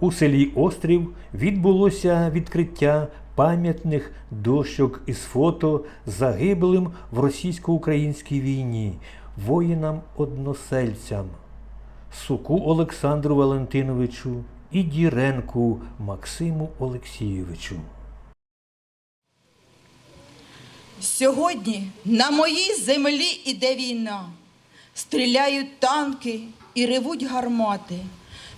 У селі Острів відбулося відкриття пам'ятних дощок із фото загиблим в російсько-українській війні воїнам-односельцям Суку Олександру Валентиновичу і Діренку Максиму Олексійовичу. Сьогодні на моїй землі іде війна. Стріляють танки і ревуть гармати.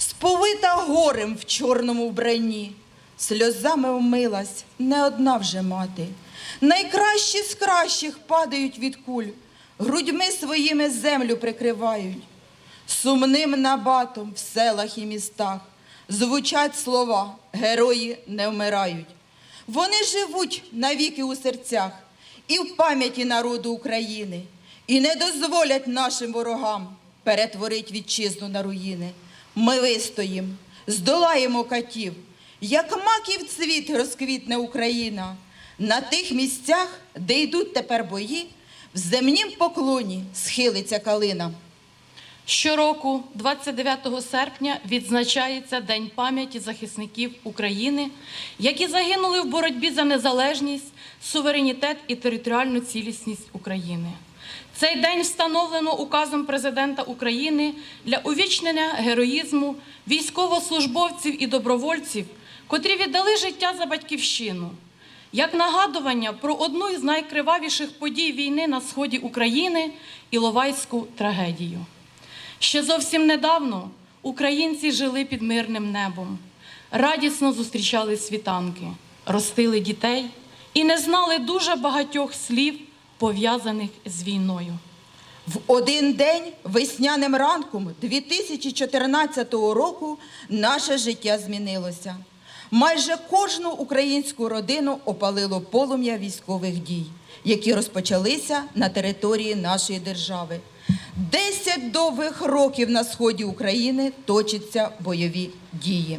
Сповита горем в чорному вбранні. Сльозами вмилась не одна вже мати. Найкращі з кращих падають від куль, грудьми своїми землю прикривають. Сумним набатом в селах і містах звучать слова Герої не вмирають. Вони живуть навіки у серцях і в пам'яті народу України, і не дозволять нашим ворогам перетворить вітчизну на руїни. Ми вистоїм, здолаємо катів, як маків цвіт розквітне Україна. На тих місцях, де йдуть тепер бої, в земнім поклоні схилиться калина. Щороку, 29 серпня, відзначається День пам'яті захисників України, які загинули в боротьбі за незалежність, суверенітет і територіальну цілісність України. Цей день встановлено указом президента України для увічнення героїзму військовослужбовців і добровольців, котрі віддали життя за батьківщину, як нагадування про одну із найкривавіших подій війни на сході України Іловайську трагедію. Ще зовсім недавно українці жили під мирним небом, радісно зустрічали світанки, ростили дітей і не знали дуже багатьох слів, пов'язаних з війною. В один день весняним ранком 2014 року наше життя змінилося. Майже кожну українську родину опалило полум'я військових дій, які розпочалися на території нашої держави. Десять довгих років на сході України точаться бойові дії.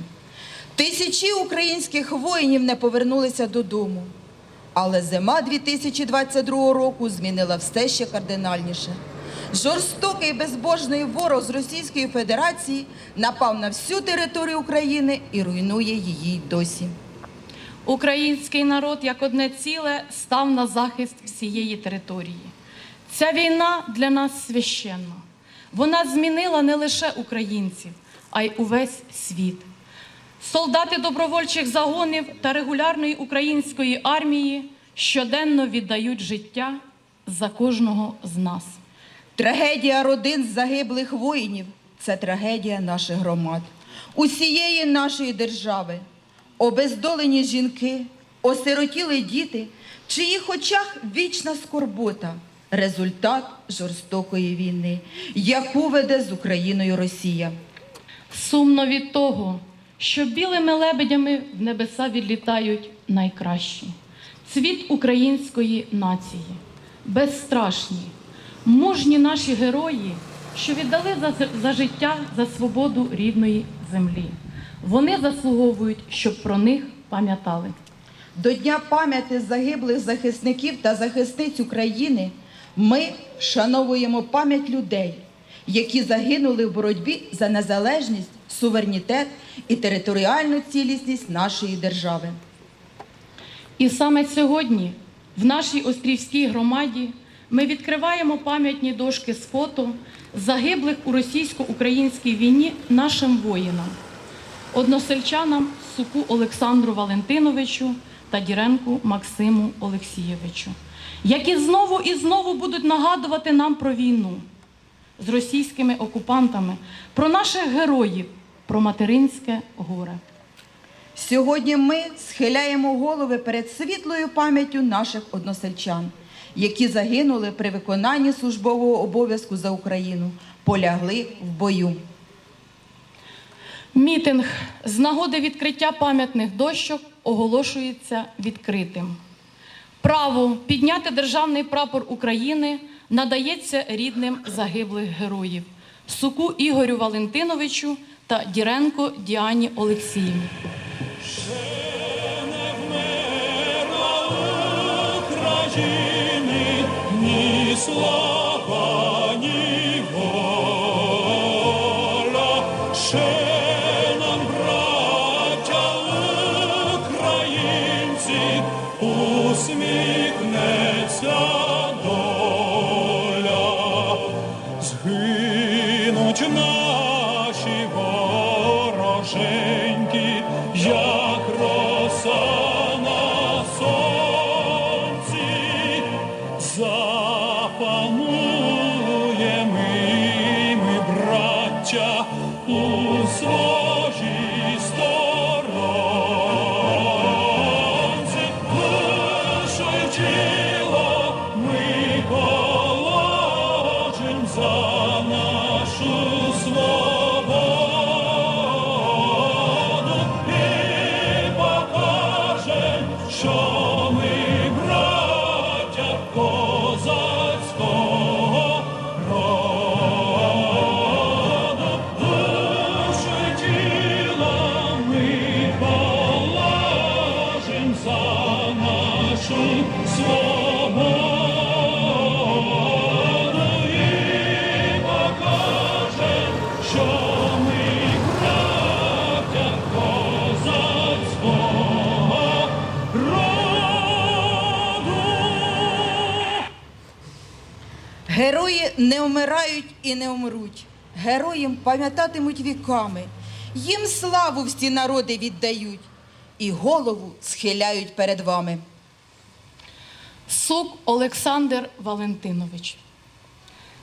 Тисячі українських воїнів не повернулися додому. Але зима 2022 року змінила все ще кардинальніше. Жорстокий безбожний ворог з Російської Федерації напав на всю територію України і руйнує її досі. Український народ як одне ціле став на захист всієї території. Ця війна для нас священна. Вона змінила не лише українців, а й увесь світ. Солдати добровольчих загонів та регулярної української армії щоденно віддають життя за кожного з нас. Трагедія родин загиблих воїнів це трагедія наших громад, усієї нашої держави. Обездолені жінки, осиротіли діти, в чиїх очах вічна скорбота, результат жорстокої війни, яку веде з Україною Росія. Сумно від того, що білими лебедями в небеса відлітають найкращі. Цвіт української нації, безстрашні, мужні наші герої, що віддали за, за життя за свободу рідної землі. Вони заслуговують, щоб про них пам'ятали. До Дня пам'яті загиблих захисників та захисниць України ми вшановуємо пам'ять людей, які загинули в боротьбі за незалежність, суверенітет і територіальну цілісність нашої держави. І саме сьогодні в нашій Острівській громаді ми відкриваємо пам'ятні дошки з фото загиблих у російсько-українській війні нашим воїнам, односельчанам Суку Олександру Валентиновичу та Діренку Максиму Олексійовичу, які знову і знову будуть нагадувати нам про війну з російськими окупантами, про наших героїв, про материнське горе. Сьогодні ми схиляємо голови перед світлою пам'яттю наших односельчан, які загинули при виконанні службового обов'язку за Україну, полягли в бою. Мітинг з нагоди відкриття пам'ятних дощок оголошується відкритим. Право підняти державний прапор України надається рідним загиблих героїв Суку Ігорю Валентиновичу та Діренко Діані Олексіївні. України ні слава, Герої не вмирають і не умруть. Героям пам'ятатимуть віками. Їм славу всі народи віддають і голову схиляють перед вами. Сук Олександр Валентинович.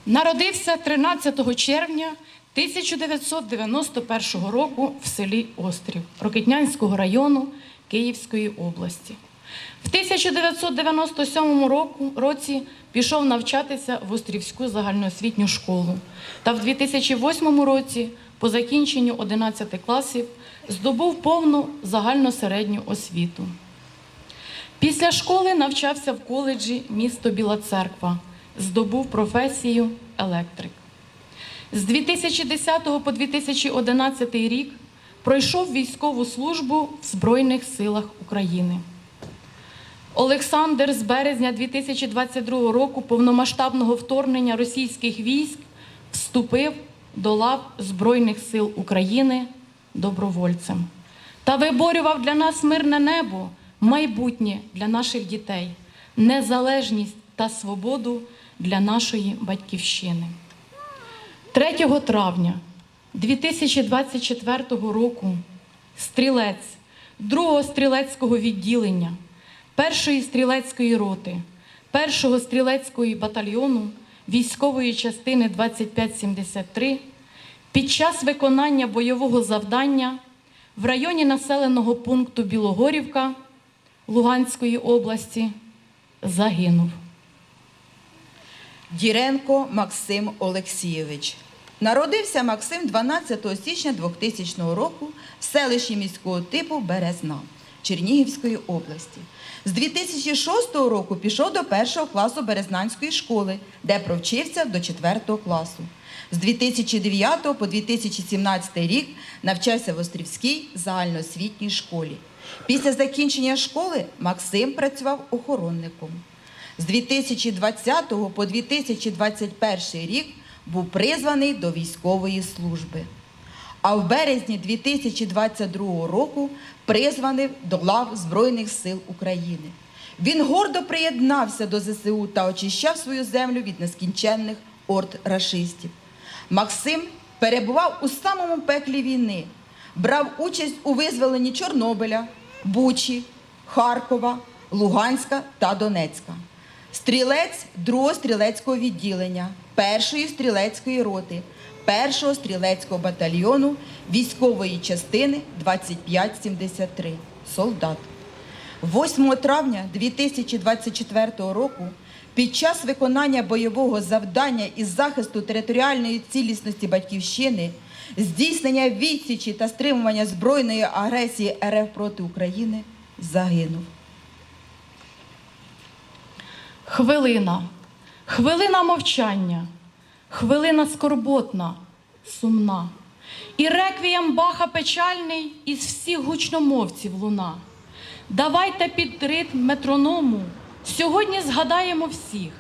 Народився 13 червня 1991 року в селі Острів Рокитнянського району Київської області. В 1997 року, році пішов навчатися в Острівську загальноосвітню школу та в 2008 році, по закінченню 11 класів, здобув повну загальну середню освіту. Після школи навчався в коледжі місто Біла Церква, здобув професію електрик. З 2010 по 2011 рік пройшов військову службу в Збройних силах України. Олександр з березня 2022 року повномасштабного вторгнення російських військ вступив до лав Збройних сил України добровольцем та виборював для нас мирне небо, майбутнє для наших дітей, незалежність та свободу для нашої батьківщини. 3 травня 2024 року стрілець 2-го стрілецького відділення, 1-ї стрілецької роти, 1-го стрілецької батальйону військової частини 2573 під час виконання бойового завдання в районі населеного пункту Білогорівка Луганської області загинув. Діренко Максим Олексійович. Народився Максим 12 січня 2000 року в селищі міського типу Березна Чернігівської області. З 2006 року пішов до першого класу Березнанської школи, де провчився до 4 класу. З 2009 по 2017 рік навчався в Острівській загальноосвітній школі. Після закінчення школи Максим працював охоронником. З 2020 по 2021 рік був призваний до військової служби. А в березні 2022 року призваний до лав Збройних сил України. Він гордо приєднався до ЗСУ та очищав свою землю від нескінченних орд рашистів. Максим перебував у самому пеклі війни, брав участь у визволенні Чорнобиля, Бучі, Харкова, Луганська та Донецька. Стрілець другого стрілецького відділення, першої стрілецької роти, першого стрілецького батальйону військової частини 2573. Солдат. 8 травня 2024 року під час виконання бойового завдання із захисту територіальної цілісності Батьківщини, здійснення відсічі та стримування збройної агресії РФ проти України загинув. Хвилина, хвилина мовчання, хвилина скорботна, сумна. І реквієм Баха печальний із всіх гучномовців луна. Давайте під ритм метроному сьогодні згадаємо всіх,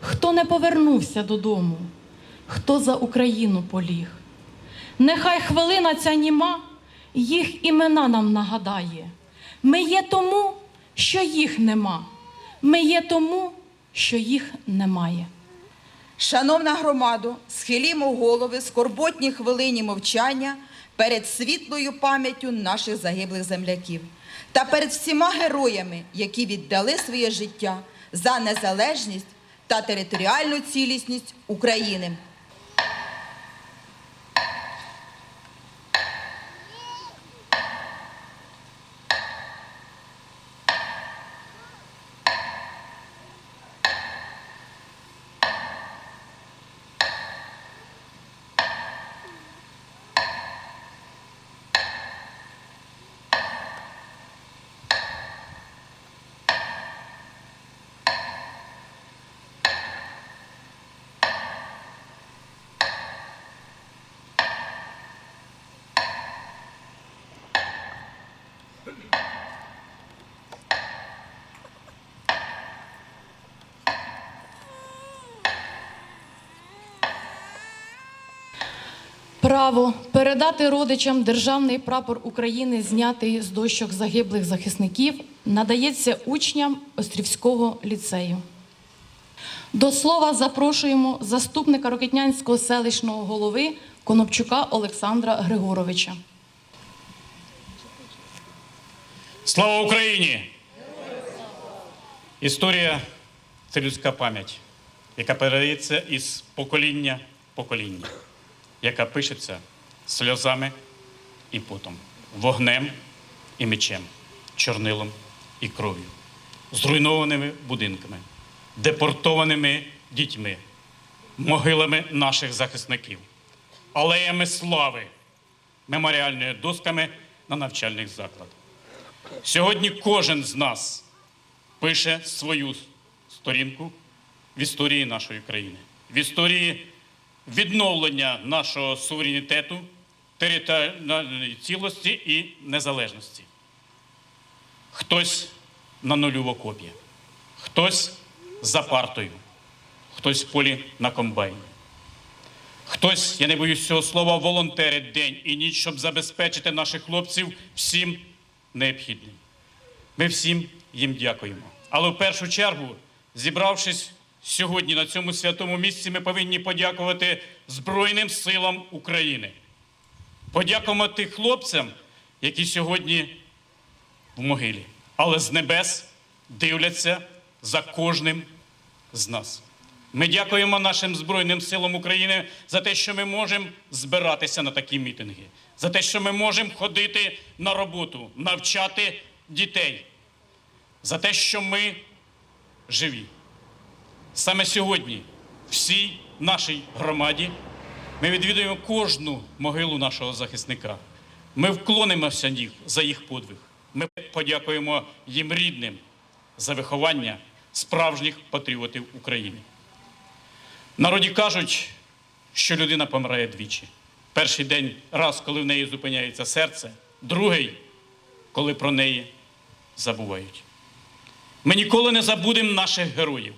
хто не повернувся додому, хто за Україну поліг. Нехай хвилина ця німа їх імена нам нагадає. Ми є тому, що їх нема. Ми є тому, що їх немає. Шановна громадо, схилімо голови скорботні хвилині мовчання перед світлою пам'яттю наших загиблих земляків та перед всіма героями, які віддали своє життя за незалежність та територіальну цілісність України. Право передати родичам державний прапор України, знятий з дощок загиблих захисників, надається учням Острівського ліцею. До слова запрошуємо заступника Рокетнянського селищного голови Конопчука Олександра Григоровича. Слава Україні! Історія це людська пам'ять, яка передається із покоління в покоління, яка пишеться сльозами і потом, вогнем і мечем, чорнилом і кров'ю, зруйнованими будинками, депортованими дітьми, могилами наших захисників, алеями слави, меморіальними досками на навчальних закладах. Сьогодні кожен з нас пише свою сторінку в історії нашої країни, в історії відновлення нашого суверенітету, територіальної цілості і незалежності. Хтось на нулю в окопі, хтось за партою, хтось в полі на комбайні. Хтось, я не боюсь цього слова, волонтерить день і ніч, щоб забезпечити наших хлопців всім необхідним. Ми всім їм дякуємо. Але в першу чергу, зібравшись сьогодні на цьому святому місці, ми повинні подякувати Збройним силам України. Подякувати хлопцям, які сьогодні в могилі, але з небес дивляться за кожним з нас. Ми дякуємо нашим Збройним силам України за те, що ми можемо збиратися на такі мітинги, за те, що ми можемо ходити на роботу, навчати дітей, за те, що ми живі. Саме сьогодні, всій нашій громаді, ми відвідуємо кожну могилу нашого захисника. Ми вклонимося їх за їх подвиг. Ми подякуємо їм рідним за виховання справжніх патріотів України. Народі кажуть, що людина помирає двічі. Перший день раз, коли в неї зупиняється серце, другий, коли про неї забувають. Ми ніколи не забудемо наших героїв.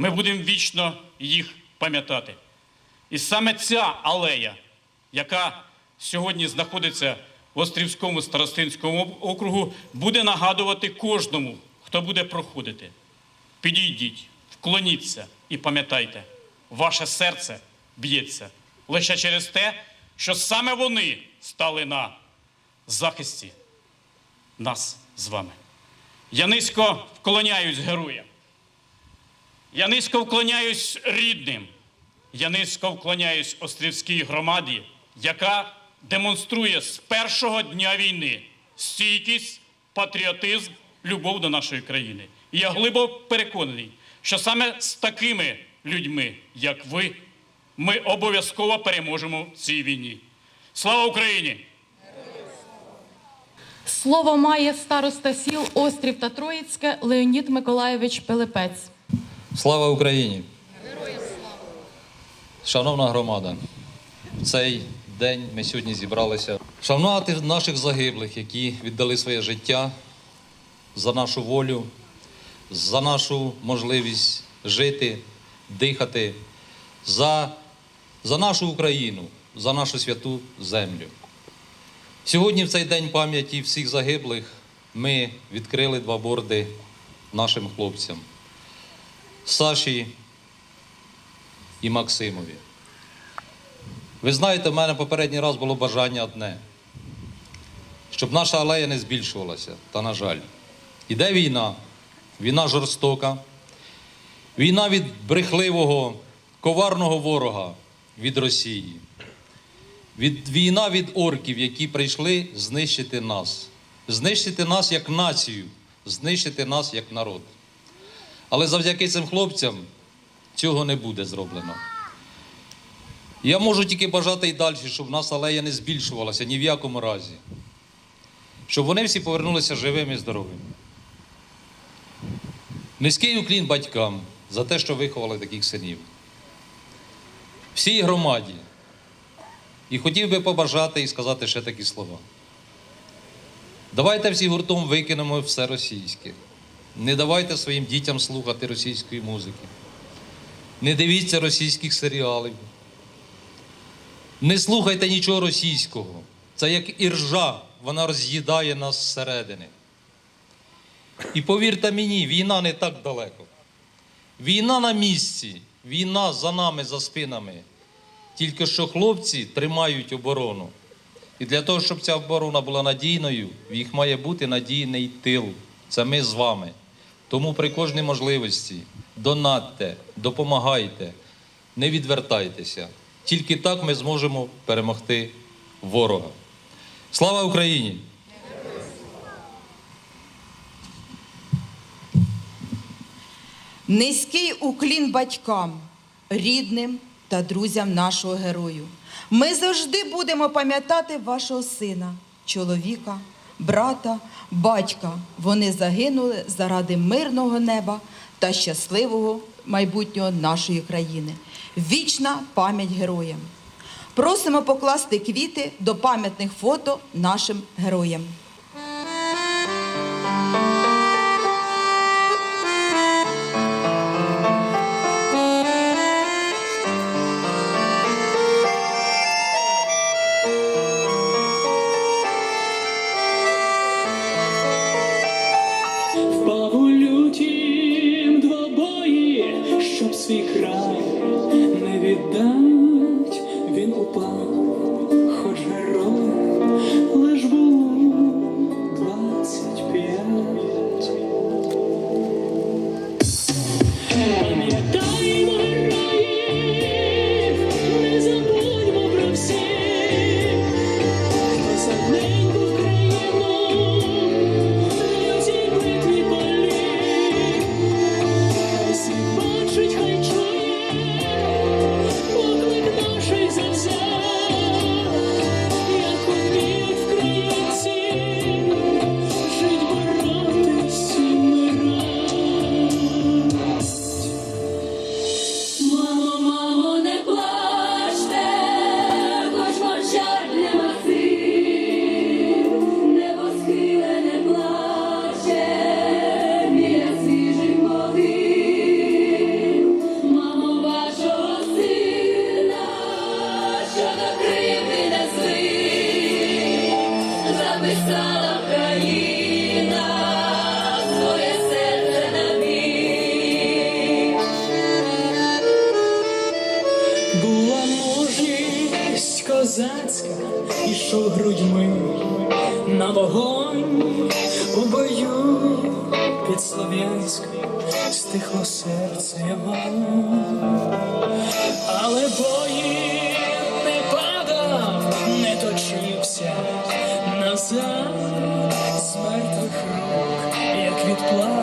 Ми будемо вічно їх пам'ятати. І саме ця алея, яка сьогодні знаходиться в Острівському старостинському округу, буде нагадувати кожному, хто буде проходити. Підійдіть, вклоніться і пам'ятайте, ваше серце б'ється лише через те, що саме вони стали на захисті нас з вами. Я низько вклоняюсь героям. Я низько вклоняюсь рідним. Я низько вклоняюсь Острівській громаді, яка демонструє з першого дня війни стійкість, патріотизм, любов до нашої країни. І я глибоко переконаний, що саме з такими людьми, як ви, ми обов'язково переможемо в цій війні. Слава Україні! Слово має староста сіл Острів та Троїцьке Леонід Миколайович Пилипець. Слава Україні! Шановна громада, в цей день ми сьогодні зібралися шанувати наших загиблих, які віддали своє життя за нашу волю, за нашу можливість жити, дихати, за, за нашу Україну, за нашу святу землю. Сьогодні, в цей день пам'яті всіх загиблих, ми відкрили два борди нашим хлопцям. Саші і Максимові. Ви знаєте, в мене попередній раз було бажання одне, щоб наша алея не збільшувалася. Та, на жаль, іде війна, війна жорстока, війна від брехливого, коварного ворога від Росії, від, війна від орків, які прийшли знищити нас, знищити нас як націю, знищити нас як народ. Але завдяки цим хлопцям цього не буде зроблено. Я можу тільки бажати і далі, щоб в нас алея не збільшувалася ні в якому разі. Щоб вони всі повернулися живими і здоровими. Низький уклін батькам за те, що виховали таких синів. Всій громаді. І хотів би побажати і сказати ще такі слова. Давайте всі гуртом викинемо все російське. Не давайте своїм дітям слухати російської музики. Не дивіться російських серіалів. Не слухайте нічого російського. Це як іржа, вона роз'їдає нас зсередини. І повірте мені, війна не так далеко. Війна на місці, війна за нами, за спинами. Тільки що хлопці тримають оборону. І для того, щоб ця оборона була надійною, в їх має бути надійний тил. Це ми з вами. Тому при кожній можливості донатьте, допомагайте, не відвертайтеся. Тільки так ми зможемо перемогти ворога. Слава Україні! Низький уклін батькам, рідним та друзям нашого герою. Ми завжди будемо пам'ятати вашого сина, чоловіка, брата, батька. Вони загинули заради мирного неба та щасливого майбутнього нашої країни. Вічна пам'ять героям. Просимо покласти квіти до пам'ятних фото нашим героям. Ішов грудьми на вогонь у бою під Слов'янськом стихло серце його, але бої не падав, не точився назад. З мертвих рук, як відплата,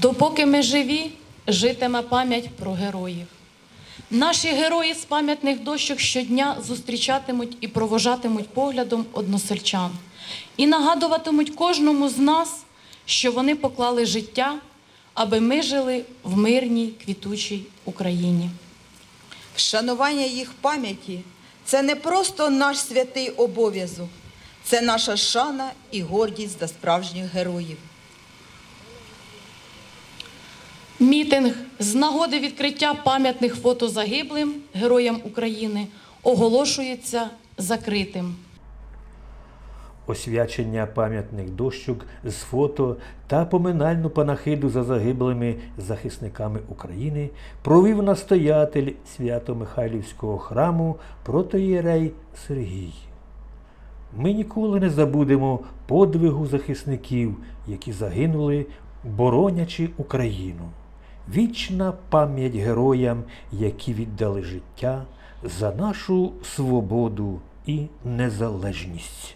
Допоки ми живі, житиме пам'ять про героїв. Наші герої з пам'ятних дощок щодня зустрічатимуть і провожатимуть поглядом односельчан і нагадуватимуть кожному з нас, що вони поклали життя, аби ми жили в мирній квітучій Україні. Вшанування їх пам'яті це не просто наш святий обов'язок, це наша шана і гордість за справжніх героїв. Мітинг з нагоди відкриття пам'ятних фото загиблим героям України оголошується закритим. освячення пам'ятних дощок з фото та поминальну панахиду за загиблими захисниками України провів настоятель Свято-Михайлівського храму протоєрей Сергій. Ми ніколи не забудемо подвигу захисників, які загинули, боронячи Україну. Вічна пам'ять героям, які віддали життя за нашу свободу і незалежність.